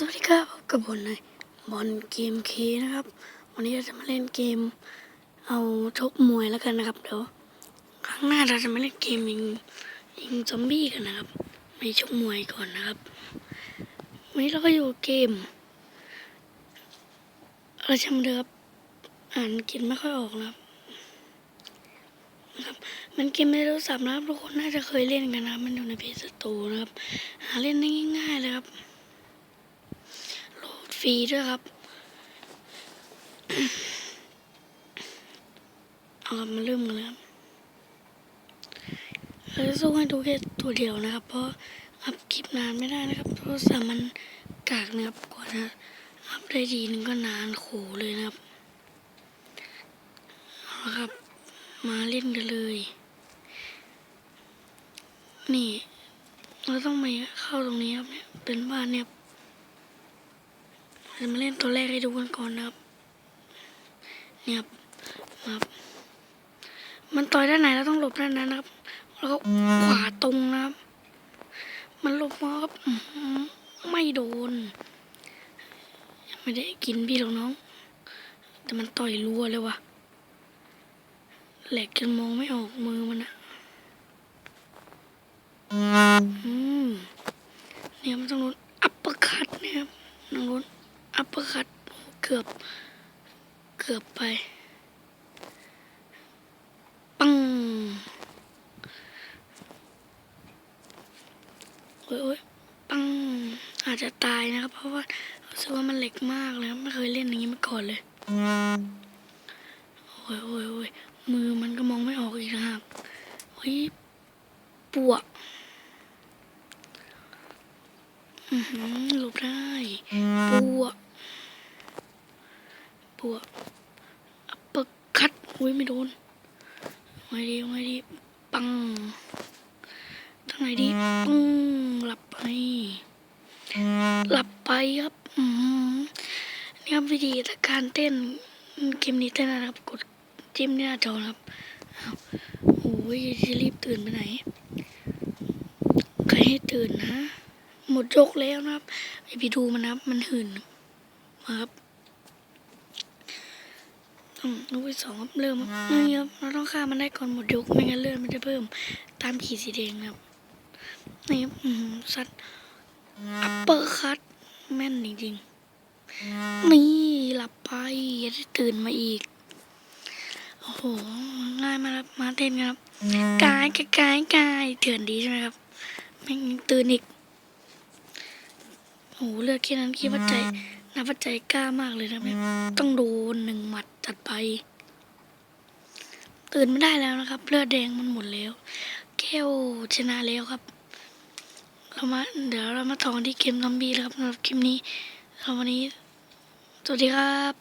สวัสดีครับพบกับบอลในบอลเกมเคนะครับ วันนี้เราจะมาเล่นเกม เอาชกมวยแล้วกันนะครับเดี๋ยวครั้งหน้าเราจะมาเล่นเกมยิงยิงซอมบี้กันนะครับไม่ชกมวยก่อนนะครับ วันนี้เราก็อยู่เกมอะไรชำเดือบอ่านกินไม่ค่อยออกนะครับนะครับมันเกมในโทรศัพท์นะครับทุกคนน่าจะเคยเล่นกันนะมันอยู่ในเพจสตร์นะครับ หาเล่นได้ง่ายๆเลยครับ รีด้วยครับเอาครับมาเริ่มกันเลยครับเราจะสู้ให้ดูแค่ตัวเดียวนะครับ เพราะอัพคลิปนานไม่ได้นะครับโทรศัพท์มันกากนะครับกว่าจะอัพได้ทีนึงก็นานโขเลยนะครับเอาละครับ มาเล่นกันเลย นี่เราต้องไปเข้าตรงนี้ครับเนี่ยเป็นบ้านเนี่ย จะมาเล่นตัวแรกให้ดูกันก่อนนะครับ เนี่ยครับมาครับมันต่อยด้านไหนเราต้องหลบด้านนั้นนะครับ แล้วก็ขวาตรงนะครับ มันหลบมาครับไม่โดน ไม่ได้กินพี่หรอกน้อง แต่มันต่อยรัวเลยว่ะแหลกจนมองไม่ออกมือมันอะอืมเนี่ยมันต้องโด อัปเปอร์คัตเกือบ เกือบไป ปังโอ้ยโอ้ยปัง อาจจะตายนะครับ เพราะว่ารู้สึกว่ามันเล็กมากเลยไม่เคยเล่นอย่างนี้มาก่อนเลย โอ้ยโอ้ยโอ้ยมือมันก็มองไม่ออกอีกนะครับเฮ้ยปวกอือหือหลบได้ปวก ปวกอัปเปอร์คัตอุ้ยไม่โดนเอาไงดีเอาไงดีปังทางไหนดีปังหลับไปหลับไปครับนี่ครับวิธีการเต้นเกมนี้เต้นนะครับ กดจิ้มที่หน้าจอครับโอ้ยจะรีบตื่นไปไหนใครให้ตื่นนะ หมดยกแล้วนะครับไอพีดูมันนะครับ มันหื่นมาครับ องลูกที่สองครับเริ่มครับนี่ครับเราต้องฆ่ามันได้ก่อนหมดยกไม่งั้นเลือดมันจะเพิ่ม ตามขีดสีแดงครับนี่ครับอืมสัตว์อัปเปอร์คัตแม่นจริงๆนี่หลับไปย่าได้ตื่นมาอีกโอ้โหง่ายมาครับมาเต้นครับกายกายกายกายเถื่อนดีใช่ไหมครับแม่งตื่นอีกโอ้โหเลือดแค่นั้นคิดว่าใจนับว่าใจกล้ามากเลยนะเนี่ต้องโดนหนึ่งหมัด ถัดไป ตื่นไม่ได้แล้วนะครับเลือดแดงมันหมดแล้ว แก้วชนะแล้วครับ เรามาเดี๋ยวเรามาต่องที่เกมซอมบี้แล้วครับสำหรับคลิปนี้เราวันนี้ สวัสดีครับ